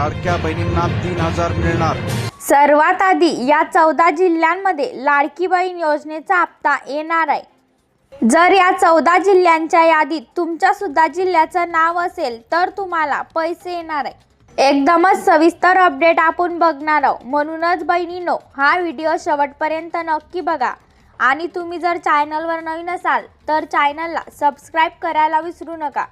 लाडक्या बहिणींना तीन हजार मिळणार. सर्वात आधी या चौदा जिल्ह्यांमध्ये लाडकी बहीण योजनेचा हप्ता येणार आहे. जर या चौदा जिल्ह्यांच्या यादीत तुमच्या सुद्धा जिल्ह्याचं नाव असेल तर तुम्हाला पैसे येणार आहे. एकदमच सविस्तर अपडेट आपण बघणार आहोत. म्हणूनच बहिणीनो हा व्हिडिओ शेवटपर्यंत नक्की बघा. आणि तुम्ही जर चॅनलवर नवीन असाल तर चॅनलला सबस्क्राईब करायला विसरू नका.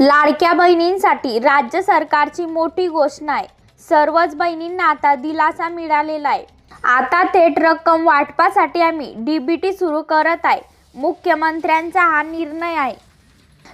लाडक्या बहिणींसाठी राज्य सरकारची मोठी घोषणा आहे. सर्वच बहिणींना आता दिलासा मिळालेला आहे. आता थेट रक्कम वाटपासाठी आम्ही डीबीटी सुरू करत आहे. मुख्यमंत्र्यांचा हा निर्णय आहे.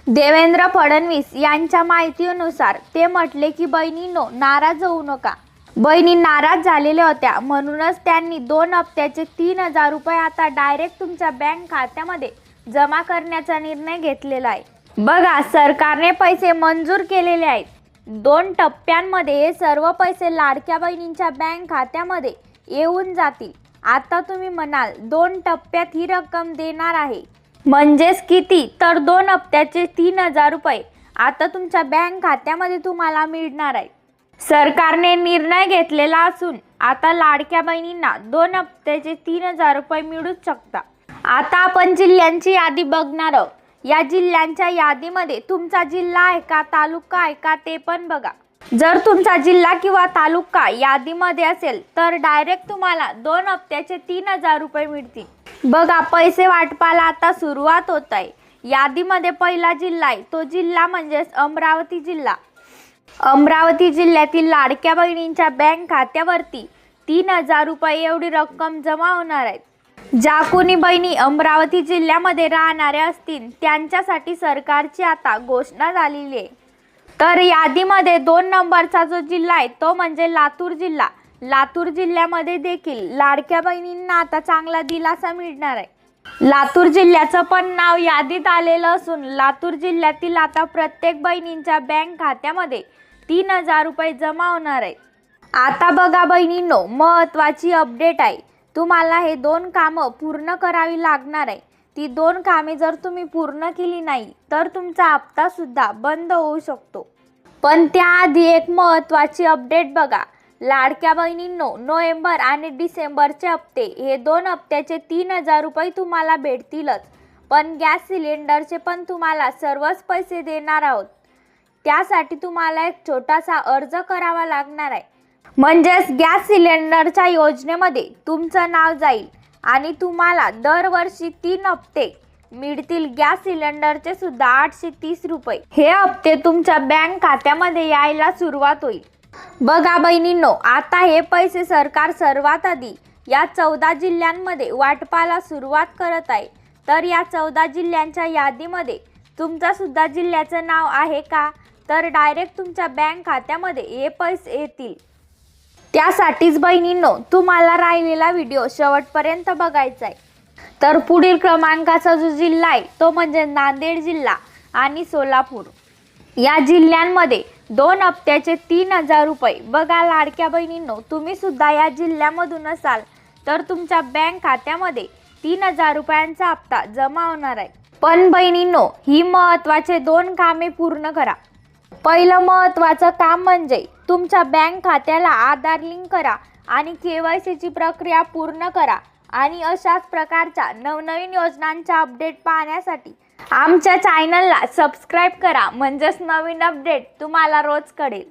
देवेंद्र फडणवीस यांच्या माहितीनुसार ते म्हटले की बहिणींनो नाराज होऊ नका. बहिणी नाराज झालेल्या होत्या. म्हणूनच त्यांनी दोन हप्त्याचे तीन हजार रुपये आता डायरेक्ट तुमच्या बँक खात्यामध्ये जमा करण्याचा निर्णय घेतलेला आहे. बघा सरकारने पैसे मंजूर केलेले आहेत. दोन टप्प्यांमध्ये हे सर्व पैसे लाडक्या बहिणींच्या बँक खात्यामध्ये येऊन जातील. आता तुम्ही म्हणाल दोन टप्प्यात ही रक्कम देणार आहे. म्हणजेच किती? तर दोन हप्त्याचे तीन हजार रुपये आता तुमच्या बँक खात्यामध्ये तुम्हाला मिळणार आहे. सरकारने निर्णय घेतलेला असून आता लाडक्या बहिणींना दोन हप्त्याचे तीन हजार रुपये मिळूच शकता आता आपण जिल्ह्यांची यादी बघणार आहोत. या जिल्ह्यांच्या यादीमध्ये तुमचा जिल्हा आहे का तालुका आहे का ते पण बघा. जर तुमचा जिल्हा किंवा तालुका यादीमध्ये असेल तर डायरेक्ट तुम्हाला दोन हप्त्याचे तीन हजार रुपये मिळतील. बघा पैसे वाटपाला आता सुरुवात होत आहे यादीमध्ये पहिला जिल्हा आहे तो जिल्हा म्हणजेच अमरावती जिल्हा. अमरावती जिल्ह्यातील लाडक्या बहिणींच्या बँक खात्यावरती तीन हजार रुपये एवढी रक्कम जमा होणार आहेत ज्या कोणी बहिणी अमरावती जिल्ह्यामध्ये राहणाऱ्या असतील त्यांच्यासाठी सरकारची आता घोषणा झालेली आहे. तर यादीमध्ये दोन नंबरचा जो जिल्हा आहे तो म्हणजे लातूर जिल्हा. लातूर जिल्ह्यामध्ये देखील लाडक्या बहिणींना आता चांगला दिलासा मिळणार आहे. लातूर जिल्ह्याचं पण नाव यादीत आलेलं असून लातूर जिल्ह्यातील आता प्रत्येक बहिणींच्या बँक खात्यामध्ये तीन हजार रुपये जमा होणार आहे. आता बघा बहिणींनो महत्त्वाची अपडेट आहे. तुम्हाला हे दोन कामं पूर्ण करावी लागणार आहे. ती दोन कामे जर तुम्ही पूर्ण केली नाही तर तुमचा हप्तासुद्धा बंद होऊ शकतो. पण त्याआधी एक महत्त्वाची अपडेट बघा. लाडक्या बहिणींनो नोव्हेंबर आणि डिसेंबरचे हप्ते हे दोन हप्त्याचे तीन हजार रुपये तुम्हाला भेटतीलच. पण गॅस सिलेंडरचे पण तुम्हाला सर्वच पैसे देणार आहोत. त्यासाठी तुम्हाला एक छोटासा अर्ज करावा लागणार आहे. म्हणजेच गॅस सिलेंडरच्या योजनेमध्ये तुमचं नाव जाईल आणि तुम्हाला दरवर्षी तीन हप्ते मिळतील गॅस सिलेंडरचे सुद्धा आठशे तीस रुपये. हे हप्ते तुमच्या बँक खात्यामध्ये यायला सुरुवात होईल. बघा बहिणींनो आता हे पैसे सरकार सर्वात आधी या चौदा जिल्ह्यांमध्ये वाटपाला सुरुवात करत आहे. तर या चौदा जिल्ह्यांच्या यादीमध्ये तुमचा सुद्धा जिल्ह्याचं नाव आहे का? तर डायरेक्ट तुमच्या बँक खात्यामध्ये हे पैसे येतील. त्यासाठीच बहिणींनो तुम्हाला राहिलेला व्हिडिओ शेवटपर्यंत बघायचा आहे तर पुढील क्रमांकाचा जो जिल्हा आहे तो म्हणजे नांदेड जिल्हा आणि सोलापूर. या जिल्ह्यांमध्ये दोन हप्त्याचे तीन हजार रुपये. बघा लाडक्या बहिणींनो तुम्ही सुद्धा या जिल्ह्यामधून असाल तर तुमच्या बँक खात्यामध्ये तीन हजार रुपयांचा हप्ता जमा होणार आहे. पण बहिणींनो ही महत्त्वाचे दोन कामे पूर्ण करा. पहिलं महत्त्वाचं काम म्हणजे तुमच्या बँक खात्याला आधार लिंक करा आणि के वाय सीची प्रक्रिया पूर्ण करा आणि अशाच प्रकारच्या नवनवीन योजनांच्या अपडेट पाहण्यासाठी आमच्या चॅनलला सबस्क्राईब करा म्हणजेच नवीन अपडेट तुम्हाला रोज कळेल.